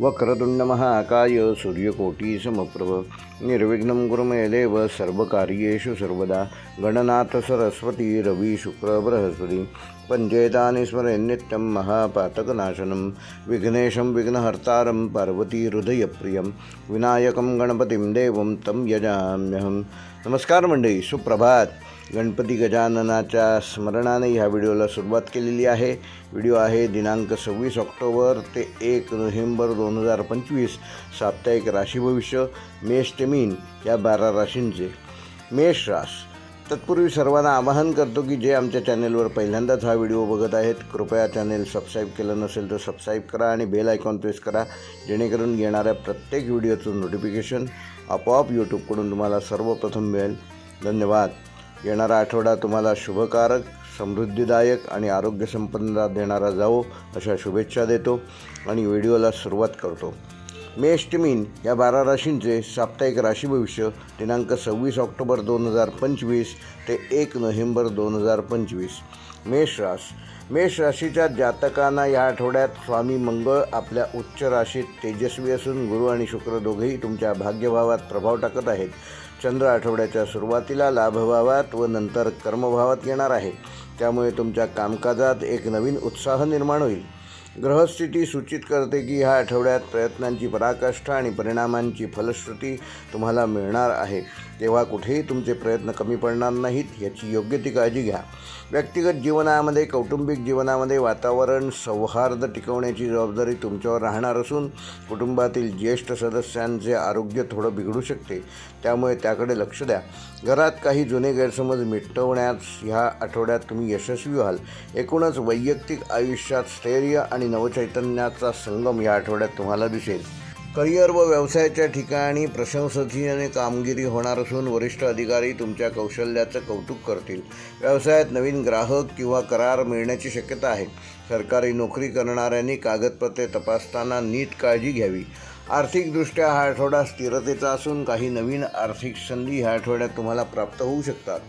वक्रतुंड महाकाय सूर्यकोटी समप्रभ निर्विघ्नं कुरुमे देव सर्वकार्येषु सर्वदा। गणनाथ सरस्वती रवी शुक्र बृहस्पती। पञ्चेतानि स्मरेन्नित्यं महापातकनाशनं। विघ्नेशं विघ्नहर्तारं पार्वती हृदयप्रियं विनायकं गणपतिं देवं तं यजाम्यहं। नमस्कार मंडळी सुप्रभात। गणपती गजाननाच्या स्मरणाने ह्या व्हिडिओला सुरुवात केलेली आहे. व्हिडिओ आहे दिनांक सव्वीस ऑक्टोबर ते एक नोव्हेंबर दोन हजार पंचवीस. साप्ताहिक राशी भविष्य मेष ते मीन या बारा राशींचे. मेष रास. तत्पूर्वी सर्वांना आवाहन करतो की जे आमच्या चॅनेलवर पहिल्यांदाच हा व्हिडिओ बघत आहेत कृपया चॅनेल सबस्क्राईब केलं नसेल तर सबस्क्राईब करा आणि बेल आयकॉन प्रेस करा जेणेकरून येणाऱ्या प्रत्येक व्हिडिओचं नोटिफिकेशन आपोआप यूट्यूबकडून तुम्हाला सर्वप्रथम मिळेल. धन्यवाद. येणारा आठवडा तुम्हाला शुभकारक समृद्धीदायक आणि आरोग्यसंपन्नता देणारा जावो अशा शुभेच्छा देतो आणि व्हिडिओला सुरुवात करतो. मेष या बारा राशींचे साप्ताहिक राशी भविष्य दिनांक सव्वीस ऑक्टोबर दोन हजार पंचवीस ते एक नोव्हेंबर दोन हजार पंचवीस. मेष रास. मेष राशीच्या जातकांना या आठवड्यात स्वामी मंगळ आपल्या उच्च राशीत तेजस्वी असून गुरु आणि शुक्र दोघेही तुमच्या भाग्यभावात प्रभाव टाकत आहेत. चंद्र आठवड्याच्या सुरुवातीला लाभभावात व नंतर कर्मभावात येणार आहे. त्यामुळे तुमच्या कामकाजात एक नवीन उत्साह निर्माण होईल. ग्रहस्थिती सूचित करते की ह्या आठवड्यात प्रयत्नांची पराकाष्ठा आणि परिणामांची फलश्रुती तुम्हाला मिळणार आहे. तेव्हा कुठेही तुमचे प्रयत्न कमी पडणार नाहीत याची योग्य ती काळजी घ्या. व्यक्तिगत जीवनामध्ये कौटुंबिक जीवनामध्ये वातावरण सौहार्द टिकवण्याची जबाबदारी तुमच्यावर राहणार असून कुटुंबातील ज्येष्ठ सदस्यांचे आरोग्य थोडं बिघडू शकते. त्यामुळे त्याकडे लक्ष द्या. घरात काही जुने गैरसमज मिटवण्यात ह्या आठवड्यात तुम्ही यशस्वी व्हाल. एकूणच वैयक्तिक आयुष्यात स्थैर्य आणि नवचैतन्याचा संगम या आठवड्यात तुम्हाला दिसेल. करिअर व व्यवसायाच्या ठिकाणी प्रशंसनीय कामगिरी होणार असून वरिष्ठ अधिकारी तुमच्या कौशल्याचं कौतुक करतील. व्यवसायात नवीन ग्राहक किंवा करार मिळण्याची शक्यता आहे. सरकारी नोकरी करणाऱ्यांनी कागदपत्रे तपासताना नीट काळजी घ्यावी. आर्थिकदृष्ट्या हा आठवडा स्थिरतेचा असून काही नवीन आर्थिक संधी ह्या आठवड्यात तुम्हाला प्राप्त होऊ शकतात.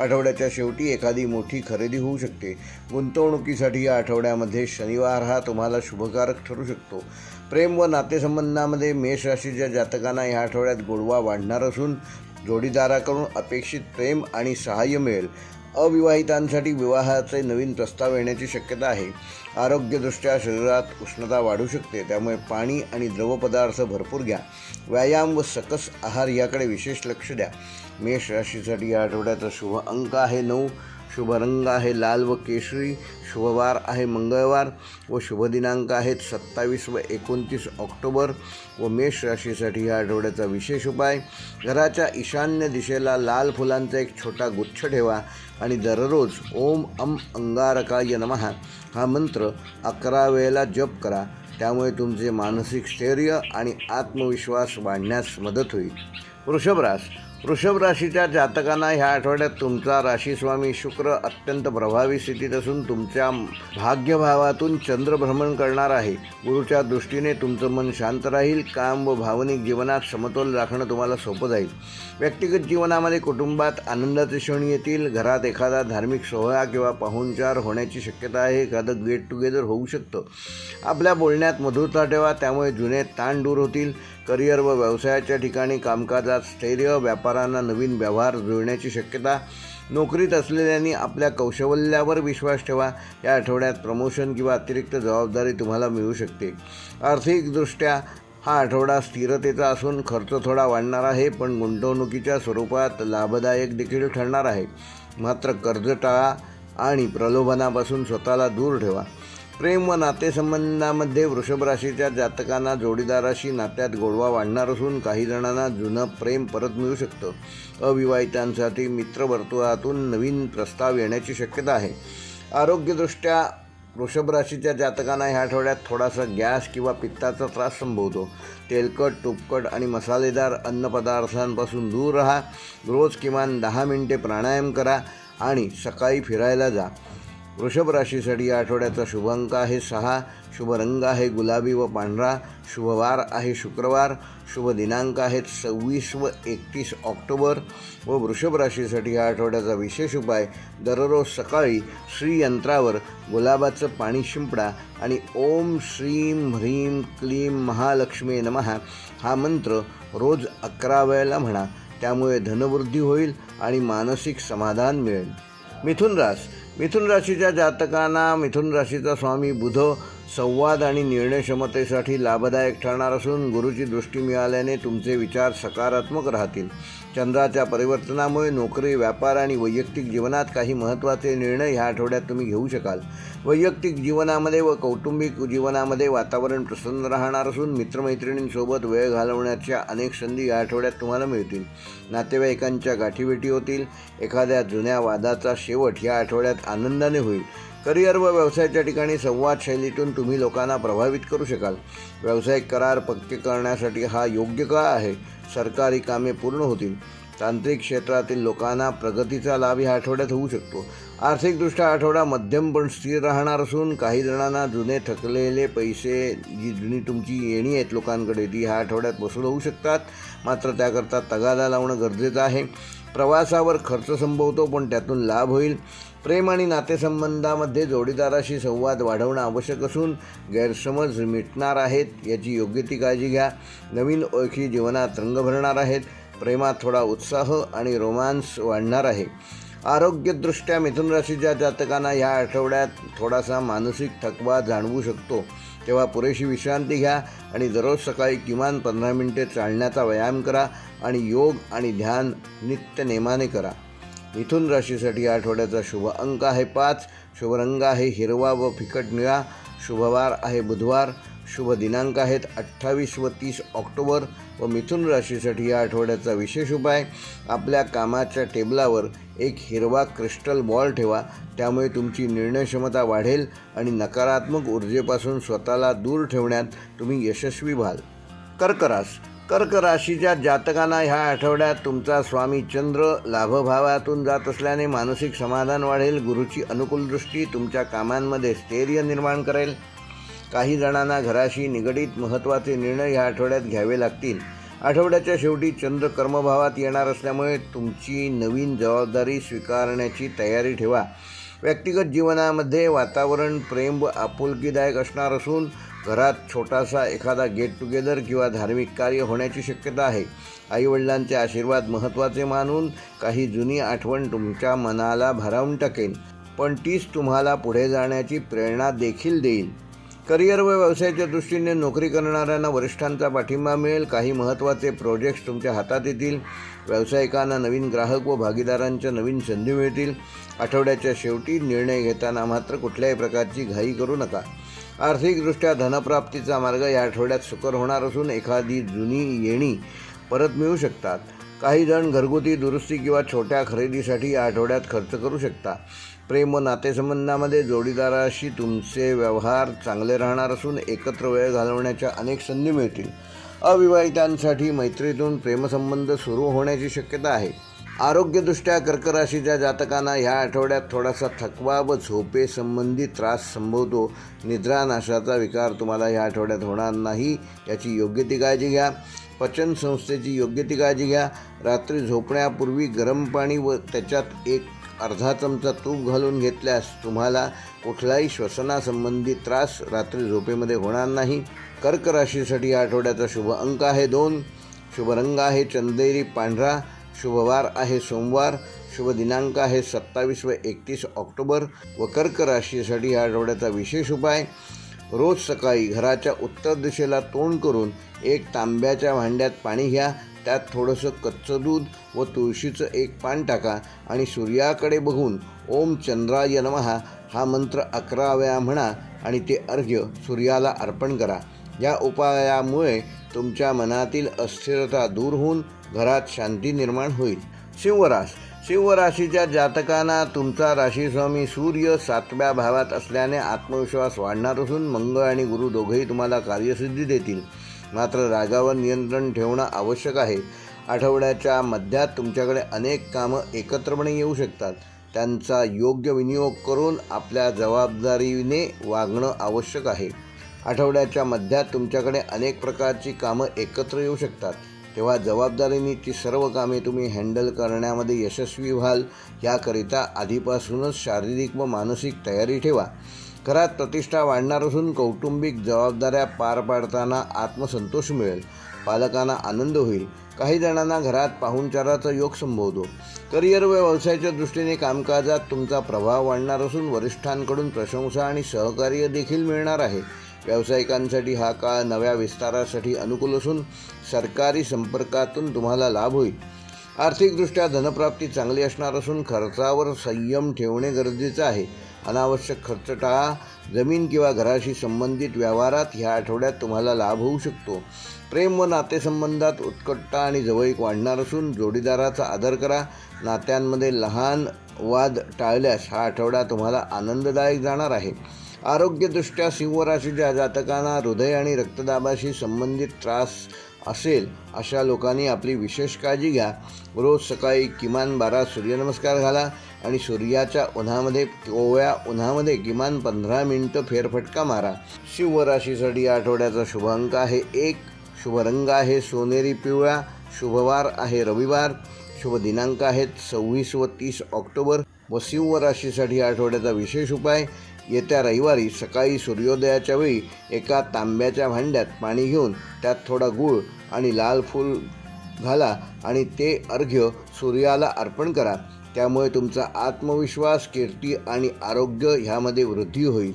आठवड्याच्या शेवटी एखादी मोठी खरेदी होऊ शकते. गुंतवणुकीसाठी या आठवड्यामध्ये शनिवार हा तुम्हाला शुभकारक ठरू शकतो. प्रेम व नातेसंबंधामध्ये मेष राशीच्या जातकांना या आठवड्यात गोडवा वाढणार असून जोडीदाराकडून अपेक्षित प्रेम आणि सहाय्य मिळेल. अविवाहितांसाठी विवाहाचे नवीन प्रस्ताव येण्याची शक्यता आहे. आरोग्यदृष्ट्या शरीरात उष्णता वाढू शकते त्यामुळे पाणी आणि द्रवपदार्थ भरपूर घ्या. व्यायाम व सकस आहार याकडे विशेष लक्ष द्या. मेष राशीसाठी या आठवड्याचा शुभ अंक आहे नऊ. शुभ रंग आहे लाल व केशरी शुभवार आहे मंगळवार व शुभ दिनांक आहेत सत्तावीस व एकोणतीस ऑक्टोबर व मेष राशीसाठी या आठवड्याचा विशेष उपाय. घराच्या ईशान्य दिशेला लाल फुलांचा एक छोटा गुच्छ ठेवा आणि दररोज ओम अम अंगारकाय नमः हा मंत्र अकरा वेळेला जप करा. त्यामुळे तुमचे मानसिक स्थैर्य आणि आत्मविश्वास वाढण्यास मदत होईल. वृषभरास वृषभ राशीच्या जातकांना ह्या आठवड्यात तुमचा राशीस्वामी शुक्र अत्यंत प्रभावी स्थितीत असून तुमच्या भाग्यभावातून चंद्रभ्रमण करणार आहे. गुरुच्या दृष्टीने तुमचं मन शांत राहील काम व भावनिक जीवनात समतोल राखणं तुम्हाला सोपं जाईल. व्यक्तिगत जीवनामध्ये कुटुंबात आनंदाचे क्षण येतील घरात एखादा धार्मिक सोहळा किंवा पाहुणचार होण्याची शक्यता आहे एखादं गेट टुगेदर होऊ शकतं. आपल्या बोलण्यात मधुरता ठेवा त्यामुळे जुने ताण दूर होतील. करिअर व व्यवसायाच्या ठिकाणी कामकाजात स्थैर्य व्यापारांना नवीन व्यवहार जुळण्याची शक्यता नोकरीत असलेल्यांनी आपल्या कौशल्यावर विश्वास ठेवा. या आठवड्यात प्रमोशन किंवा अतिरिक्त जबाबदारी तुम्हाला मिळू शकते. आर्थिकदृष्ट्या हा आठवडा स्थिरतेचा असून खर्च थोडा वाढणार आहे पण गुंतवणुकीच्या स्वरूपात लाभदायक देखील ठरणार आहे. मात्र कर्ज टाळा आणि प्रलोभनापासून स्वतःला दूर ठेवा. प्रेम व नातेसंबंधामध्ये वृषभ राशीच्या जातकांना जोडीदाराशी नात्यात गोडवा वाढणार असून काही जणांना जुनं प्रेम परत मिळू शकतं. अविवाहितांसाठी मित्रवर्तुळातून नवीन प्रस्ताव येण्याची शक्यता आहे. आरोग्यदृष्ट्या वृषभ राशीच्या जातकांना ह्या आठवड्यात थोडासा गॅस किंवा पित्ताचा त्रास संभवतो. तेलकट तुपकट आणि मसालेदार अन्नपदार्थांपासून दूर राहा. रोज किमान दहा मिनटे प्राणायाम करा आणि सकाळी फिरायला जा. वृषभ राशीसाठी या आठवड्याचा शुभ अंक आहे सहा शुभ रंग आहे गुलाबी व पांढरा शुभवार आहे शुक्रवार शुभ दिनांक आहेत सव्वीस व एकतीस ऑक्टोबर व वृषभ राशीसाठी या आठवड्याचा विशेष उपाय दररोज सकाळी श्रीयंत्रावर गुलाबाचं पाणी शिंपडा आणि ओम श्रीम ह्रीम क्लीम महालक्ष्मी नमः हा मंत्र रोज अकरा वेळेला म्हणा. त्यामुळे धनवृद्धी होईल आणि मानसिक समाधान मिळेल. मिथुन रास मिथुन राशीच्या जातकांना मिथुन राशीचा स्वामी बुध संवाद आणि निर्णय क्षमतेसाठी लाभदायक ठरणार असून गुरुची दृष्टी मिळाल्याने तुमचे विचार सकारात्मक राहतील. चंद्राच्या परिवर्तनामुळे नोकरी व्यापार आणि वैयक्तिक जीवनात काही महत्त्वाचे निर्णय ह्या आठवड्यात तुम्ही घेऊ शकाल. वैयक्तिक जीवनामध्ये व कौटुंबिक जीवनामध्ये वातावरण प्रसन्न राहणार असून मित्रमैत्रिणींसोबत वेळ घालवण्याच्या अनेक संधी या आठवड्यात तुम्हाला मिळतील. नातेवाईकांच्या गाठीभेटी होतील. एखाद्या जुन्या वादाचा शेवट या आठवड्यात आनंदाने होईल. करिअर व व्यवसायाच्या ठिकाणी संवाद शैलीतून तुम्ही लोकांना प्रभावित करू शकाल. व्यावसायिक करार पक्के करण्यासाठी हा योग्य काळ आहे. सरकारी कामे पूर्ण होतील. तांत्रिक क्षेत्रातील लोकांना प्रगतीचा लाभ या आठवड्यात होऊ शकतो. आर्थिकदृष्ट्या आठवडा मध्यम पण स्थिर राहणार असून काही जणांना जुने थकलेले पैसे जी जुनी तुमची येणी आहेत लोकांकडे ती ह्या आठवड्यात वसूल होऊ शकतात. मात्र त्याकरता तगादा लावणं गरजेचं आहे. प्रवासावर खर्च संभवतो पण त्यातून लाभ होईल. प्रेम आणि नातेसंबंधामध्ये जोडीदाराशी संवाद वाढवणं आवश्यक असून गैरसमज मिटणार आहेत याची योग्य ती काळजी घ्या. नवीन ओळखी जीवनात रंग भरणार आहेत प्रेमात थोडा उत्साह आणि रोमांस वाढणार आहे. आरोग्यदृष्ट्या मिथुन राशीच्या जातकांना या आठवड्यात थोडासा मानसिक थकवा जाणवू शकतो. तेव्हा पुरेशी विश्रांती घ्या आणि दररोज सकाळी किमान पंधरा मिनिटे चालण्याचा व्यायाम करा आणि योग आणि ध्यान नित्य नेमाने करा. मिथुन राशीसाठी या आठवड्याचा शुभ अंक आहे पाच. शुभ रंग आहे हिरवा व फिकट निळा. शुभवार आहे बुधवार. शुभ दिनांक आहेत अठ्ठावीस व तीस ऑक्टोबर व मिथुन राशीसाठी या आठवड्याचा विशेष उपाय आपल्या कामाच्या टेबलावर एक हिरवा क्रिस्टल बॉल ठेवा. त्यामुळे तुमची निर्णय क्षमता वाढेल आणि नकारात्मक ऊर्जेपासून स्वतःला दूर ठेवण्यात तुम्ही यशस्वी व्हाल. कर्करास कर्क राशीच्या जातकांना ह्या आठवड्यात तुमचा स्वामी चंद्र लाभभावातून जात असल्याने मानसिक समाधान वाढेल गुरुची अनुकूल दृष्टी तुमच्या कामांमध्ये स्थैर्य निर्माण करेल. काही जणांना घराशी निगडीत महत्त्वाचे निर्णय ह्या आठवड्यात घ्यावे लागतील. आठवड्याच्या शेवटी चंद्र कर्मभावात येणार असल्यामुळे तुमची नवीन जबाबदारी स्वीकारण्याची तयारी ठेवा. व्यक्तिगत जीवनामध्ये वातावरण प्रेम व आपुलकीदायक असणार असून घरात छोटासा एखादा गेट टुगेदर किंवा धार्मिक कार्य होण्याची शक्यता आहे. आईवडिलांचे आशीर्वाद महत्त्वाचे मानून काही जुनी आठवण तुमच्या मनाला भारावून टाकेन. पण तीच तुम्हाला पुढे जाण्याची प्रेरणा देखील देईल. करिअर व व्यवसायाच्या दृष्टीने नोकरी करणाऱ्यांना वरिष्ठांचा पाठिंबा मिळेल. काही महत्त्वाचे प्रोजेक्ट्स तुमच्या हातात येतील. व्यावसायिकांना नवीन ग्राहक व भागीदारांच्या नवीन संधी मिळतील. आठवड्याच्या शेवटी निर्णय घेताना मात्र कुठल्याही प्रकारची घाई करू नका. आर्थिकदृष्ट्या धनप्राप्तीचा मार्ग या आठवड्यात सुकर होणार असून एखादी जुनी येणी परत मिळू शकतात. काही जण घरगुती दुरुस्ती किंवा छोट्या खरेदीसाठी या आठवड्यात खर्च करू शकता. प्रेम व नातेसंबंधामध्ये जोडीदाराशी तुमचे व्यवहार चांगले राहणार असून एकत्र वेळ घालवण्याच्या अनेक संधी मिळतील. अविवाहितांसाठी मैत्रीतून प्रेमसंबंध सुरू होण्याची शक्यता आहे. आरोग्यदृष्ट्या कर्क राशीच्या जातकांना ह्या आठवड्यात थोडासा थकवा व झोपेसंबंधी त्रास संभवतो. निद्रानाशाचा विकार तुम्हाला ह्या आठवड्यात होणार नाही याची योग्य ती काळजी घ्या. पचन संस्थेची योग्य ती काळजी घ्या. रात्री झोपण्यापूर्वी गरम पाणी व त्याच्यात एक अर्धा चमचा तूप घालून घेतल्यास तुम्हाला कुठलाही श्वसनासंबंधी त्रास रात्री झोपेमध्ये होणार नाही. कर्क राशीसाठी या आठवड्याचा शुभ अंक आहे दोन. शुभ रंग आहे चंदेरी पांढरा. शुभवार आहे सोमवार. शुभ दिनांक आहे सत्तावीस व एकतीस ऑक्टोबर. व कर्क राशीसाठी या आठवड्याचा विशेष उपाय रोज सकाळी घराच्या उत्तर दिशेला तोंड करून एक तांब्याच्या भांड्यात पाणी घ्या. त्यात थोडंसं कच्चं दूध व तुळशीचं एक पान टाका आणि सूर्याकडे बघून ओम चंद्राय नमहा हा मंत्र अकरा वेळा म्हणा आणि ते अर्घ्य सूर्याला अर्पण करा. या उपायामुळे तुमच्या मनातील अस्थिरता दूर होऊन घरात शांती निर्माण होईल. शिवराश. शिवराशीच्या जातकांना तुमचा राशीस्वामी सूर्य सातव्या भावात असल्याने आत्मविश्वास वाढणार असून मंगळ आणि गुरु दोघेही तुम्हाला कार्यसिद्धी देतील. मात्र रागावर नियंत्रण ठेवणं आवश्यक आहे. आठवड्याच्या मध्यात तुमच्याकडे अनेक कामं एकत्रपणे येऊ शकतात. त्यांचा योग्य विनियोग करून आपल्या जबाबदारीने वागणं आवश्यक आहे. आठवड्याच्या मध्यात तुमच्याकडे अनेक प्रकारची कामं एकत्र येऊ शकतात. तेव्हा जबाबदारीने ती सर्व कामे तुम्ही हँडल करण्यामध्ये यशस्वी व्हाल याकरिता आधीपासूनच शारीरिक व मानसिक तयारी ठेवा. घरात प्रतिष्ठा वाढणार असून कौटुंबिक जबाबदाऱ्या पार पाडताना आत्मसंतोष मिळेल. पालकांना आनंद होईल. काही जणांना घरात पाहुणचाराचा योग संभवतो. करिअर व व्यवसायाच्या दृष्टीने कामकाजात तुमचा प्रभाव वाढणार असून वरिष्ठांकडून प्रशंसा आणि सहकार्य देखील मिळणार आहे. व्यावसायिकांसाठी हा काळ नव्या विस्तारासाठी अनुकूल असून सरकारी संपर्कातून तुम्हाला लाभ होईल. आर्थिकदृष्ट्या धनप्राप्ती चांगली असणार असून खर्चावर संयम ठेवणे गरजेचं आहे. अनावश्यक खर्च टाळा. जमीन किंवा घराशी संबंधित व्यवहारात ह्या आठवड्यात तुम्हाला लाभ होऊ शकतो. प्रेम व नातेसंबंधात उत्कटता आणि जवळीक वाढणार असून जोडीदाराचा आदर करा. नात्यांमध्ये लहान वाद टाळल्यास हा आठवडा तुम्हाला आनंददायक जाणार आहे. आरोग्यदृष्ट्या सिंहराशीच्या जातकांना हृदय आणि रक्तदाबाशी संबंधित त्रास असेल अशा लोकांनी आपली विशेष काळजी घ्या. रोज सकाळी किमान बारा सूर्यनमस्कार घाला आणि सूर्याच्या उन्हामध्ये ओव्या उन्हामध्ये किमान पंधरा मिनटं फेरफटका मारा. शिवराशीसाठी या आठवड्याचा शुभ अंक आहे एक. शुभ रंग आहे सोनेरी पिवळा. शुभवार आहे रविवार. शुभ दिनांक आहेत सव्वीस व तीस ऑक्टोबर व सिंह राशीसाठी या आठवड्याचा विशेष उपाय. येत्या रविवारी सकाळी सूर्योदयाच्या वेळी एका तांब्याच्या भांड्यात पाणी घेऊन त्यात थोडा गूळ आणि लाल फूल घाला आणि ते अर्घ्य सूर्याला अर्पण करा. त्यामुळे तुमचा आत्मविश्वास कीर्ती आणि आरोग्य ह्यामध्ये वृद्धी होईल.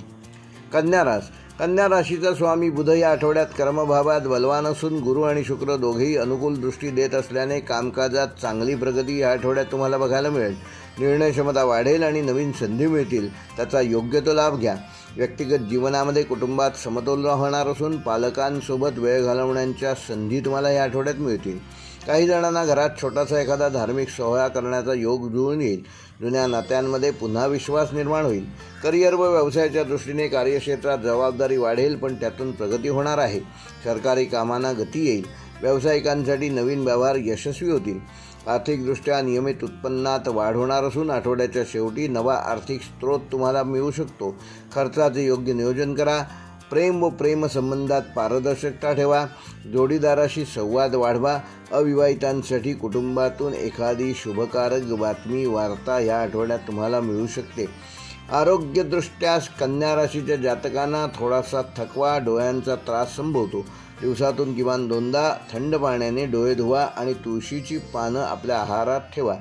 कन्यारास कन्या राशीचा स्वामी बुध या आठवड्यात कर्मभावात बलवान असून गुरु आणि शुक्र दोघेही अनुकूल दृष्टी देत असल्याने कामकाजात चांगली प्रगती या आठवड्यात तुम्हाला बघायला मिळेल. निर्णय क्षमता वाढेल आणि नवीन संधी मिळतील. त्याचा योग्य तो लाभ घ्या. व्यक्तिगत जीवनामध्ये कुटुंबात समतोल होणार असून पालकांसोबत वेळ घालवण्याच्या संधी तुम्हाला या आठवड्यात मिळतील. काही जणांना घरात छोटासा एखादा धार्मिक सोहळा करण्याचा योग जुळून येईल. जुन्या नात्यांमध्ये पुन्हा विश्वास निर्माण होईल. करिअर व व्यवसायाच्या दृष्टीने कार्यक्षेत्रात जबाबदारी वाढेल पण त्यातून प्रगती होणार आहे. सरकारी कामांना गती येईल. व्यावसायिकांसाठी नवीन व्यवहार यशस्वी होतील. आर्थिकदृष्ट्या नियमित उत्पन्नात वाढ होणार असून आठवड्याच्या शेवटी नवा आर्थिक स्रोत तुम्हाला मिळू शकतो. खर्चाचे योग्य नियोजन करा. प्रेम व प्रेमसंबंधात पारदर्शकता ठेवा जोडीदाराशी संवाद वाढवा अविवाहितांसाठी कुटुंबातून एखादी शुभकारक बातमी वार्ता या आठवड्यात तुम्हाला मिळू शकते. आरोग्यदृष्ट्या कन्या राशीच्या जातकांना थोडासा थकवा डोळ्यांचा त्रास संभवतो. दिवसातून किमान दोनदा थंड पाण्याने डोळे धुवा आणि तुळशीची पानं आपल्या आहारात ठेवा.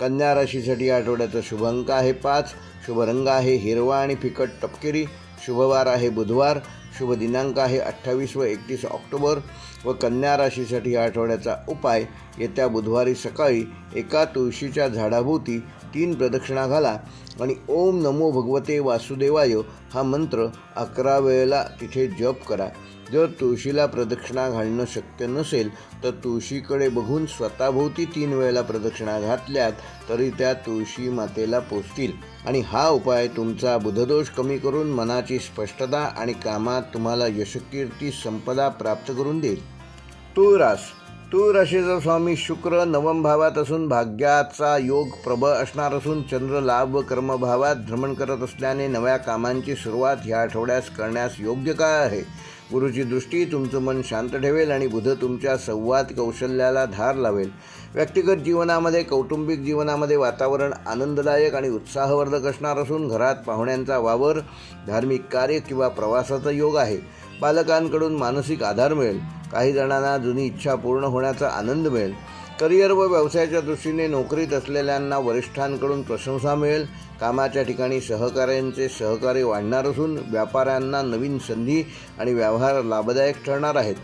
कन्या राशीसाठी या आठवड्याचा शुभ अंक आहे पाच. शुभ रंग आहे हिरवा आणि फिकट तपकिरी शुभवार आहे बुधवार. शुभ दिनांक आहे अठ्ठावीस व एकतीस ऑक्टोबर व कन्या राशीसाठी या आठवड्याचा उपाय. येत्या बुधवारी सकाळी एका तुळशीच्या झाडाभोवती तीन प्रदक्षिणा घाला आणि ओम नमो भगवते वासुदेवाय हा मंत्र अकरा वेळेला तिथे जप करा. जर तुळशीला प्रदक्षिणा घालणं शक्य नसेल तर तुळशीकडे बघून स्वतःभोवती तीन वेळेला प्रदक्षिणा घातल्यात तरी त्या तुळशी मातेला पोचतील आणि हा उपाय तुमचा बुधदोष कमी करून मनाची स्पष्टता आणि कामात तुम्हाला यशकीर्ती संपदा प्राप्त करून देईल. तुळरास रास तूळ राशीचा स्वामी शुक्र नवम भावात असून भाग्याचा योग प्रबळ असणार असून चंद्र लाभ व कर्मभावात भ्रमण करत असल्याने नव्या कामांची सुरुवात ह्या आठवड्यास करण्यास योग्य काळ आहे? गुरुची दृष्टी तुमचं मन शांत ठेवेल आणि बुध तुमच्या संवाद कौशल्याला धार लावेल. व्यक्तिगत जीवनामध्ये कौटुंबिक जीवनामध्ये वातावरण आनंददायक आणि उत्साहवर्धक असणार असून घरात पाहुण्यांचा वावर धार्मिक कार्य किंवा प्रवासाचा योग आहे. पालकांकडून मानसिक आधार मिळेल. काही जणांना जुनी इच्छा पूर्ण होण्याचा आनंद मिळेल. करिअर व व्यवसायाच्या दृष्टीने नोकरीत असलेल्यांना वरिष्ठांकडून प्रशंसा मिळेल. कामाच्या ठिकाणी सहकाऱ्यांचे सहकार्य वाढणार असून व्यापाऱ्यांना नवीन संधी आणि व्यवहार लाभदायक ठरणार आहेत.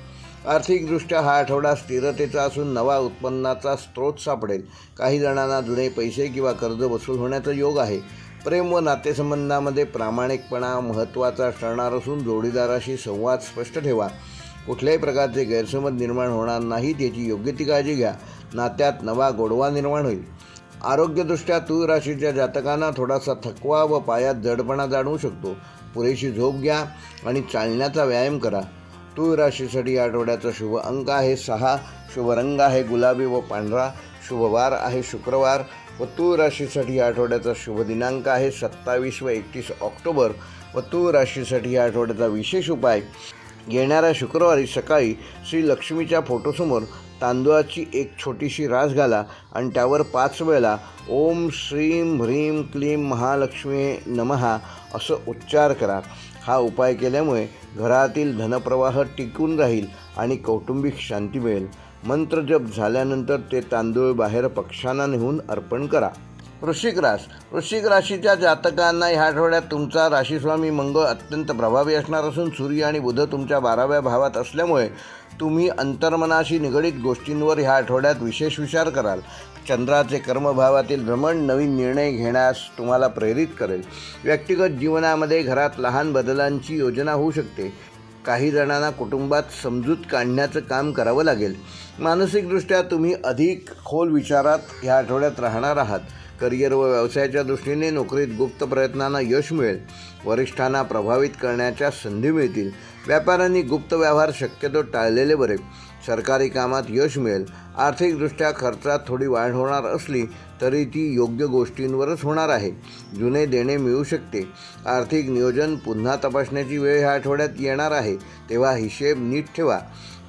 आर्थिकदृष्ट्या हा आठवडा स्थिरतेचा असून नवा उत्पन्नाचा स्रोत सापडेल. काही जणांना जुने पैसे किंवा कर्ज वसूल होण्याचा योग आहे. प्रेम व नातेसंबंधामध्ये प्रामाणिकपणा महत्त्वाचा ठरणार असून जोडीदाराशी संवाद स्पष्ट ठेवा. कुठल्याही प्रकारचे गैरसमज निर्माण होणार नाहीत याची योग्य ती काळजी घ्या. नात्यात नवा गोडवा निर्माण होईल. आरोग्यदृष्ट्या तूळ राशीच्या जातकांना थोडासा थकवा व पायात जडपणा जाणवू शकतो. पुरेशी झोप घ्या आणि चालण्याचा व्यायाम करा. तूळ राशीसाठी या आठवड्याचा शुभ अंक आहे सहा शुभ रंग आहे गुलाबी व पांढरा शुभवार आहे शुक्रवार व तूळ राशीसाठी या आठवड्याचा शुभ दिनांक आहे सत्तावीस व एकतीस ऑक्टोबर व तूळ राशीसाठी या आठवड्याचा विशेष उपाय येणाऱ्या शुक्रवारी सकाळी श्री लक्ष्मीच्या फोटोसमोर तांदूळाची एक छोटीशी रास घाला आणि त्यावर पाच वेळेला ओम श्रीम ह्रीम क्लीम महालक्ष्मी नमहा असं उच्चार करा. हा उपाय केल्यामुळे घरातील धनप्रवाह टिकून राहील आणि कौटुंबिक शांती मिळेल. मंत्रजप झाल्यानंतर ते तांदूळ बाहेर पक्षांना नेऊन अर्पण करा. वृश्चिक रास वृश्चिक राशीच्या जातकांना ह्या आठवड्यात तुमचा राशीस्वामी मंगळ अत्यंत प्रभावी असणार असून सूर्य आणि बुध तुमच्या बाराव्या भावात असल्यामुळे तुम्ही अंतर्मनाशी निगडीत गोष्टींवर ह्या आठवड्यात विशेष विचार कराल. चंद्राचे कर्मभावातील भ्रमण नवीन निर्णय घेण्यास तुम्हाला प्रेरित करेल. व्यक्तिगत जीवनामध्ये घरात लहान बदलांची योजना होऊ शकते. काही जणांना कुटुंबात समजूत काढण्याचं काम करावं लागेल. मानसिकदृष्ट्या तुम्ही अधिक खोल विचारात ह्या आठवड्यात राहणार आहात. करिअर व व्यवसायाच्या दृष्टीने नोकरीत गुप्त प्रयत्नांना यश मिळेल. वरिष्ठांना प्रभावित करण्याच्या संधी मिळतील. व्यापाऱ्यांनी गुप्त व्यवहार शक्यतो टाळलेले बरे. सरकारी कामात यश मिळेल. आर्थिकदृष्ट्या खर्चात थोडी वाढ होणार असली तरी ती योग्य गोष्टींवरच होणार आहे. जुने देणे मिळू शकते. आर्थिक नियोजन पुन्हा तपासण्याची वेळ ह्या आठवड्यात येणार आहे. तेव्हा हिशेब नीट ठेवा.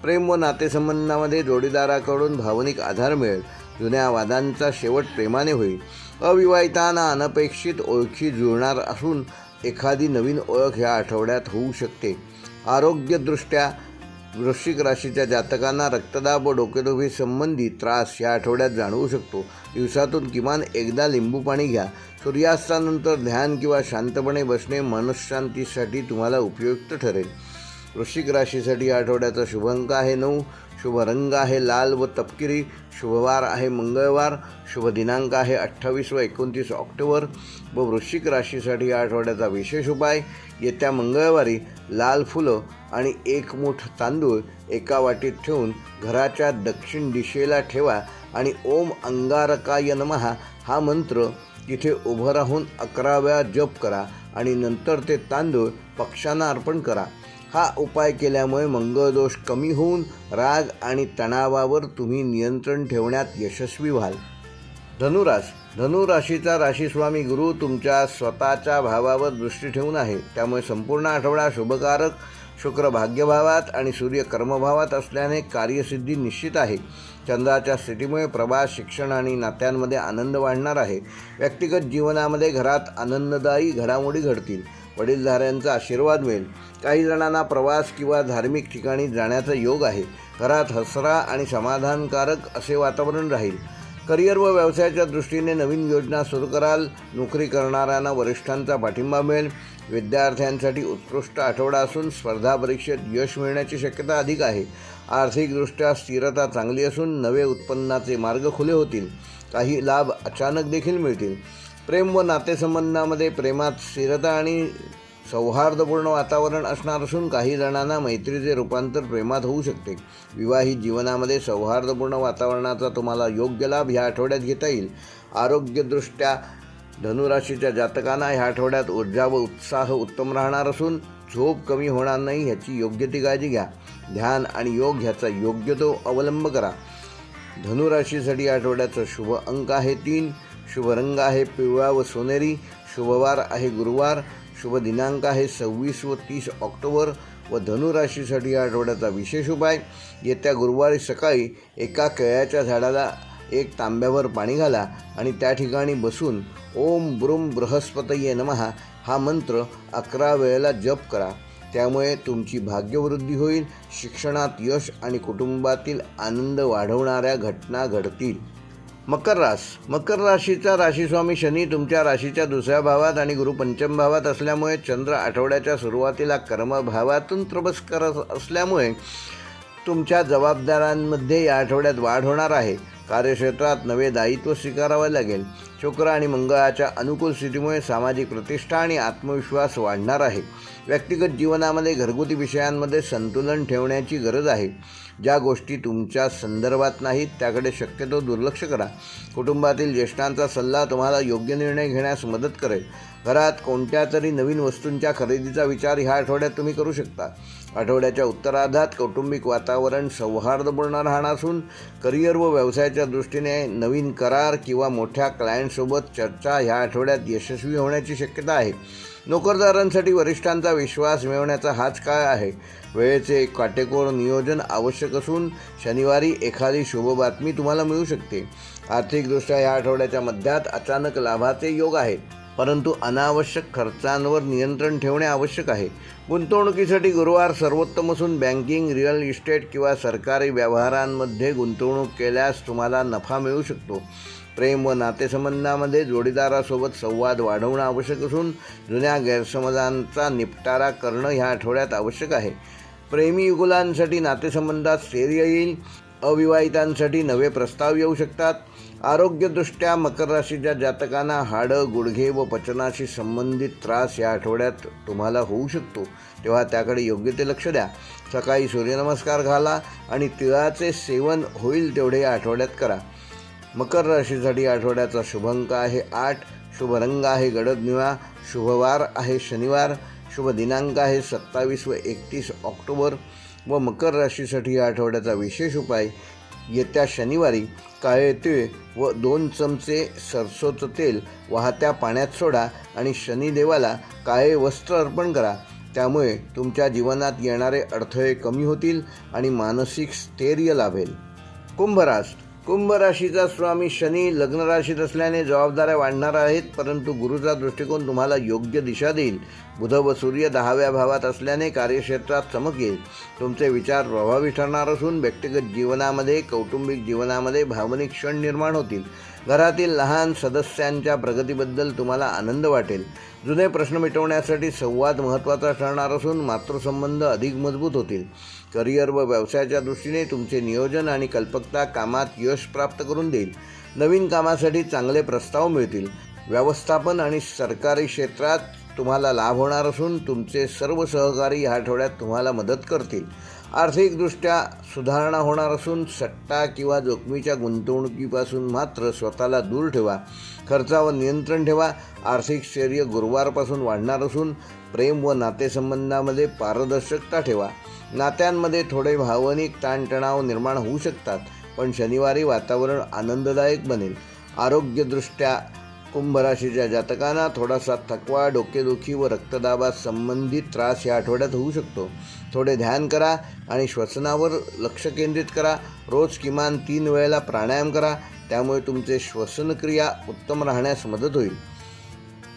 प्रेम व नातेसंबंधामध्ये जोडीदाराकडून भावनिक आधार मिळेल. जुन्या वादांचा शेवट प्रेमाने होईल. अविवाहितांना अनपेक्षित ओळखी जुळणार असून एखादी नवीन ओळख ह्या आठवड्यात होऊ शकते. आरोग्यदृष्ट्या वृश्चिक राशीच्या जातकांना रक्तदाब व डोकेदुखी संबंधी त्रास या आठवड्यात जाणवू शकतो. दिवसातून किमान एकदा लिंबू पाणी घ्या. सूर्यास्तानंतर ध्यान किंवा शांतपणे बसणे मनशांतीसाठी तुम्हाला उपयुक्त ठरेल. वृश्चिक राशीसाठी आठवड्याचा शुभ अंक आहे नऊ. शुभ रंग आहे लाल व तपकिरी. शुभवार आहे मंगळवार. शुभ दिनांक आहे अठ्ठावीस व एकोणतीस ऑक्टोबर व वृश्चिक राशीसाठी या आठवड्याचा विशेष उपाय. येत्या मंगळवारी लाल फुलं आणि एक मूठ तांदूळ एका वाटीत ठेवून घराच्या दक्षिण दिशेला ठेवा आणि ओम अंगारकाय नमहा हा मंत्र तिथे उभं राहून अकरा वेळा जप करा आणि नंतर ते तांदूळ पक्ष्यांना अर्पण करा. हा उपाय केल्यामुळे मंगळदोष कमी होऊन राग आणि तणावावर तुम्ही नियंत्रण ठेवण्यात यशस्वी व्हाल. धनुरास धनुराशीचा राशीस्वामी गुरु तुमच्या स्वतःच्या भावावर दृष्टी ठेवून आहे. त्यामुळे संपूर्ण आठवडा शुभकारक शुक्र भाग्यभावात आणि सूर्य कर्मभावात असल्याने कार्यसिद्धी निश्चित आहे. चंद्राच्या स्थितीमुळे प्रवास शिक्षण आणि नात्यांमध्ये आनंद वाढणार आहे. व्यक्तिगत जीवनामध्ये घरात आनंददायी घडामोडी घडतील. वडीलधाऱ्यांचा आशीर्वाद मिळेल. काही जणांना प्रवास किंवा धार्मिक ठिकाणी जाण्याचा योग आहे. घरात हसरा आणि समाधानकारक असे वातावरण राहील. करिअर व व्यवसायाच्या दृष्टीने नवीन योजना सुरू कराल. नोकरी करणाऱ्यांना वरिष्ठांचा पाठिंबा मिळेल. विद्यार्थ्यांसाठी उत्कृष्ट आठवडा असून स्पर्धा परीक्षेत यश मिळण्याची शक्यता अधिक आहे. आर्थिकदृष्ट्या स्थिरता चांगली असून नवे उत्पन्नाचे मार्ग खुले होतील. काही लाभ अचानक देखील मिळतील. प्रेम व नातेसंबंधामध्ये प्रेमात स्थिरता आणि सौहार्दपूर्ण वातावरण असणार असून काही जणांना मैत्रीचे रूपांतर प्रेमात होऊ शकते. विवाहित जीवनामध्ये सौहार्दपूर्ण वातावरणाचा तुम्हाला योग्य लाभ ह्या आठवड्यात घेता येईल. आरोग्यदृष्ट्या धनुराशीच्या जातकांना ह्या आठवड्यात ऊर्जा व उत्साह उत्तम राहणार असून झोप कमी होणार नाही ह्याची योग्य ती काळजी घ्या. ध्यान आणि योग ह्याचा योग्य तो अवलंब करा. धनुराशीसाठी आठवड्याचं आठवड्याचा शुभ अंक आहे तीन. शुभ रंग आहे पिवळा व सोनेरी शुभवार आहे गुरुवार शुभ दिनांक आहे सव्वीस व तीस ऑक्टोबर व धनुराशीसाठी या आठवड्याचा विशेष उपाय. येत्या गुरुवारी सकाळी एका केळ्याच्या झाडाला एक तांब्यावर पाणी घाला आणि त्या ठिकाणी बसून ओम ब्रुम बृहस्पतये नमहा हा मंत्र अकरा वेळेला जप करा. त्यामुळे तुमची भाग्यवृद्धी होईल शिक्षणात यश आणि कुटुंबातील आनंद वाढवणाऱ्या घटना घडतील. मकर रास. मकर राशीचा राशीस्वामी शनी तुमच्या राशीच्या दुसऱ्या भावात आणि गुरु पंचम भावात असल्यामुळे चंद्र आठवड्याच्या सुरुवातीला कर्मभावातून प्रवेश करत असल्यामुळे तुमच्या जबाबदाऱ्यांमध्ये या आठवड्यात वाढ होणार आहे. कार्यक्षेत्रात नवे दायित्व स्वीकारावे लागेल. शुक्र आणि मंगळाच्या अनुकूल स्थितीमुळे सामाजिक प्रतिष्ठा आणि आत्मविश्वास वाढणार आहे. व्यक्तिगत जीवनामध्ये घरगुती विषयांमध्ये संतुलन ठेवण्याची गरज आहे. ज्या गोष्टी तुमच्या संदर्भात नाहीत त्याकडे शक्यतो दुर्लक्ष करा. कुटुंबातील ज्येष्ठांचा सल्ला तुम्हाला योग्य निर्णय घेण्यास मदत करेल. घरात कोणत्या तरी नवीन वस्तूंच्या खरेदीचा विचार ह्या आठवड्यात तुम्ही करू शकता. आठवड्याच्या उत्तरार्धात कौटुंबिक वातावरण सौहार्दपूर्ण राहणार असून करिअर व व्यवसायाच्या दृष्टीने नवीन करार किंवा मोठ्या क्लायंटसोबत चर्चा ह्या आठवड्यात यशस्वी होण्याची शक्यता आहे. नोकरदारांसाठी वरिष्ठांचा विश्वास मिळवण्याचा हाच काळ आहे. वेळेचे काटेकोर नियोजन आवश्यक असून शनिवारी एखादी शुभ बातमी तुम्हाला मिळू शकते. आर्थिकदृष्ट्या या आठवड्याच्या मध्यात अचानक लाभाचे योग आहेत परंतु अनावश्यक खर्चांवर नियंत्रण ठेवणे आवश्यक आहे. गुंतवणुकीसाठी गुरुवार सर्वोत्तम असून बँकिंग रिअल इस्टेट किंवा सरकारी व्यवहारांमध्ये गुंतवणूक केल्यास तुम्हाला नफा मिळू शकतो. प्रेम व नातेसंबंधामध्ये जोडीदारासोबत संवाद वाढवणं आवश्यक असून जुन्या गैरसमजांचा निपटारा करणं ह्या आठवड्यात आवश्यक आहे. प्रेमी युगुलांसाठी नातेसंबंधात स्थैर्य येईल अविवाहितांसाठी नवे प्रस्ताव येऊ शकतात आरोग्यदृष्ट्या मकर राशीच्या जातकांना हाडं गुडघे व पचनाशी संबंधित त्रास या आठवड्यात तुम्हाला होऊ शकतो. तेव्हा त्याकडे योग्य ते लक्ष द्या. सकाळी सूर्यनमस्कार घाला आणि तिळाचे सेवन होईल तेवढे या आठवड्यात करा. मकर राशीसाठी आठवड्याचा शुभंक आहे आठ शुभ रंग आहे गडद निळा शुभवार आहे शनिवार शुभ दिनांक आहे सत्तावीस व एकतीस ऑक्टोबर व मकर राशीसाठी या आठवड्याचा विशेष उपाय येत्या शनिवारी काळे तीळ व दोन चमचे सरसोचं तेल वाहत्या पाण्यात सोडा आणि शनिदेवाला काळे वस्त्र अर्पण करा. त्यामुळे तुमच्या जीवनात येणारे अडथळे कमी होतील आणि मानसिक स्थैर्य लाभेल. कुंभराश. कुंभराशीचा कुंभ राशीचा स्वामी शनी लग्न राशीत असल्याने जबाबदाऱ्या वाढणार आहेत परंतु गुरुचा दृष्टिकोन तुम्हाला योग्य दिशा देईल. बुध व सूर्य दहाव्या भावात असल्याने कार्यक्षेत्रात चमक येईल. तुमचे विचार प्रभावी ठरणार असून व्यक्तिगत जीवनामध्ये कौटुंबिक जीवनामध्ये भावनिक क्षण निर्माण होतील. घरातील लहान सदस्यांच्या प्रगतीबद्दल तुम्हाला आनंद वाटेल. जुने प्रश्न मिटवण्यासाठी संवाद महत्त्वाचा ठरणार असून मातृसंबंध अधिक मजबूत होतील. करिअर व व्यवसायाच्या दृष्टीने तुमचे नियोजन आणि कल्पकता कामात यश प्राप्त करून देईल. नवीन कामासाठी चांगले प्रस्ताव मिळतील. व्यवस्थापन आणि सरकारी क्षेत्रात तुम्हाला लाभ होणार असून तुमचे सर्व सहकारी ह्या आठवड्यात तुम्हाला मदत करतील. आर्थिकदृष्ट्या सुधारणा होणार असून सट्टा किंवा जोखमीच्या गुंतवणुकीपासून मात्र स्वतःला दूर ठेवा. खर्चावर नियंत्रण ठेवा. आर्थिक स्थैर्य गुरुवारपासून वाढणार असून प्रेम व नातेसंबंधामध्ये पारदर्शकता ठेवा. नात्यांमध्ये थोडे भावनिक ताणतणाव निर्माण होऊ शकतात पण शनिवारी वातावरण आनंददायक बनेल. आरोग्यदृष्ट्या कुंभ राशीच्या जातकांना थोडासा थकवा डोकेदुखी व रक्तदाबात संबंधित त्रास या आठवड्यात होऊ शकतो. थोडे ध्यान करा आणि श्वसनावर लक्ष केंद्रित करा. रोज किमान तीन वेळेला प्राणायाम करा. त्यामुळे तुमचे श्वसनक्रिया उत्तम राहण्यास मदत होईल.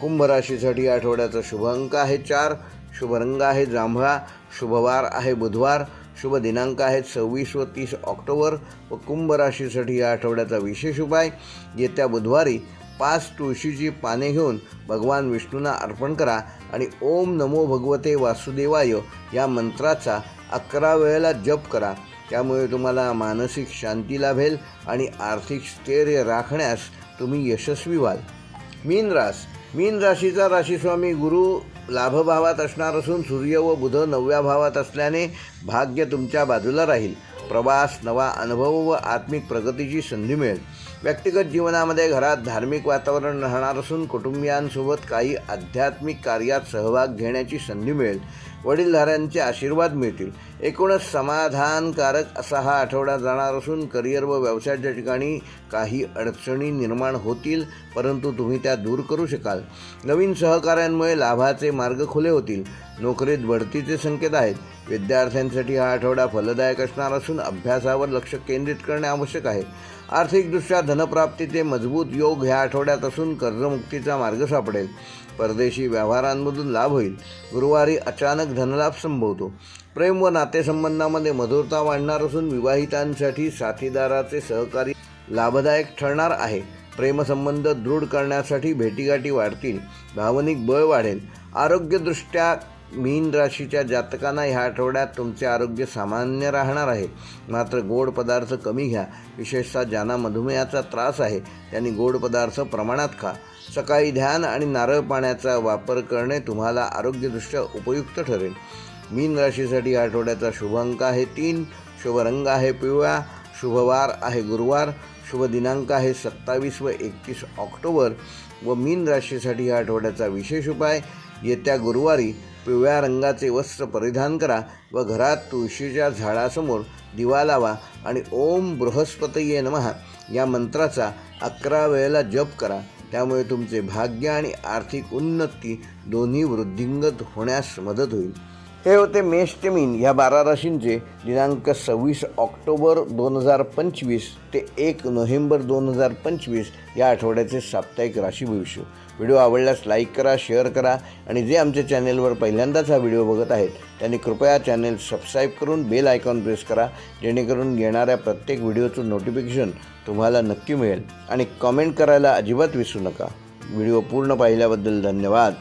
कुंभ राशीसाठी या आठवड्याचा शुभ अंक आहे चार. शुभ रंग आहे जांभळा. शुभवार आहे बुधवार. शुभ दिनांक आहेत सव्वीस व तीस ऑक्टोबर. व कुंभ राशीसाठी या आठवड्याचा विशेष उपाय येत्या बुधवारी पाच तुळशीची पाने घेऊन भगवान विष्णूंना अर्पण करा आणि ओम नमो भगवते वासुदेवाय या मंत्राचा अकरा वेळेला जप करा. त्यामुळे तुम्हाला मानसिक शांती लाभेल आणि आर्थिक स्थैर्य राखण्यास तुम्ही यशस्वी व्हाल. मीन रास. मीन राशीचा राशीस्वामी गुरु लाभभावात असणार असून सूर्य व बुध नवव्या भावात असल्याने भाग्य तुमच्या बाजूला राहील. प्रवास नवा अनुभव व आत्मिक प्रगतीची संधी मिळेल. व्यक्तिगत जीवनामध्ये घरात धार्मिक वातावरण राहणार असून कुटुंबियांसोबत काही आध्यात्मिक कार्यात सहभाग घेण्याची संधी मिळेल. वडीलधाऱ्यांचे आशीर्वाद मिळतील. एकूणच समाधानकारक असा हा आठवडा जाणार असून करिअर व व्यवसायाच्या ठिकाणी काही अडचणी निर्माण होतील परंतु तुम्ही त्या दूर करू शकाल. नवीन सहकाऱ्यांमुळे लाभाचे मार्ग खुले होतील. नोकरीत बढतीचे संकेत आहेत. विद्यार्थ्यांसाठी हा आठवडा फलदायक असणार असून अभ्यासावर लक्ष केंद्रित करणे आवश्यक आहे. आर्थिकदृष्ट्या धनप्राप्तीचे मजबूत योग ह्या आठवड्यात असून कर्जमुक्तीचा मार्ग सापडेल. परदेशी व्यवहारांमधून लाभ होईल. गुरुवारी अचानक धनलाभ संभवतो. प्रेम व नातेसंबंधामध्ये मधुरता वाढणार असून विवाहितांसाठी साथीदाराचे सहकारी लाभदायक ठरणार आहे. प्रेमसंबंध दृढ करण्यासाठी भेटीगाठी वाढतील. भावनिक बळ वाढेल. आरोग्यदृष्ट्या मीन राशीच्या जातकांना ह्या आठवड्यात तुमचे आरोग्य सामान्य राहणार आहे. मात्र गोड पदार्थ कमी घ्या. विशेषतः ज्यांना मधुमेहाचा त्रास आहे त्यांनी गोड पदार्थ प्रमाणात खा. सकाळी ध्यान आणि नारळ पाण्याचा वापर करणे तुम्हाला आरोग्यदृष्ट्या उपयुक्त ठरेल. मीन राशीसाठी आठवड्याचा शुभ अंक आहे तीन. शुभ रंग आहे पिवळा. शुभवार आहे गुरुवार. शुभ दिनांक आहे सत्तावीस व एकतीस ऑक्टोबर. व मीन राशीसाठी या आठवड्याचा विशेष उपाय येत्या गुरुवारी पिवळ्या रंगाचे वस्त्र परिधान करा व घरात तुळशीच्या झाडासमोर दिवा लावा आणि ओम बृहस्पतये नमः. या मंत्राचा अकरा वेळेला जप करा. त्यामुळे तुमचे भाग्य आणि आर्थिक उन्नती दोन्ही वृद्धिंगत होण्यास मदत होईल. हे होते मेष ते ह्या बारा राशींचे दिनांक सव्वीस ऑक्टोबर दोन हजार पंचवीस ते एक नोव्हेंबर दोन हजार पंचवीस या आठवड्याचे साप्ताहिक राशी भविष्य. व्हिडिओ आवडल्यास लाईक करा शेअर करा आणि जे आमच्या चॅनेलवर पहिल्यांदाच हा व्हिडिओ बघत आहेत त्यांनी कृपया चॅनेल सबस्क्राईब करून बेल आयकॉन प्रेस करा जेणेकरून येणाऱ्या प्रत्येक व्हिडिओचं नोटिफिकेशन तुम्हाला नक्की मिळेल. आणि कॉमेंट करायला अजिबात विसरू नका. व्हिडिओ पूर्ण पाहिल्याबद्दल धन्यवाद.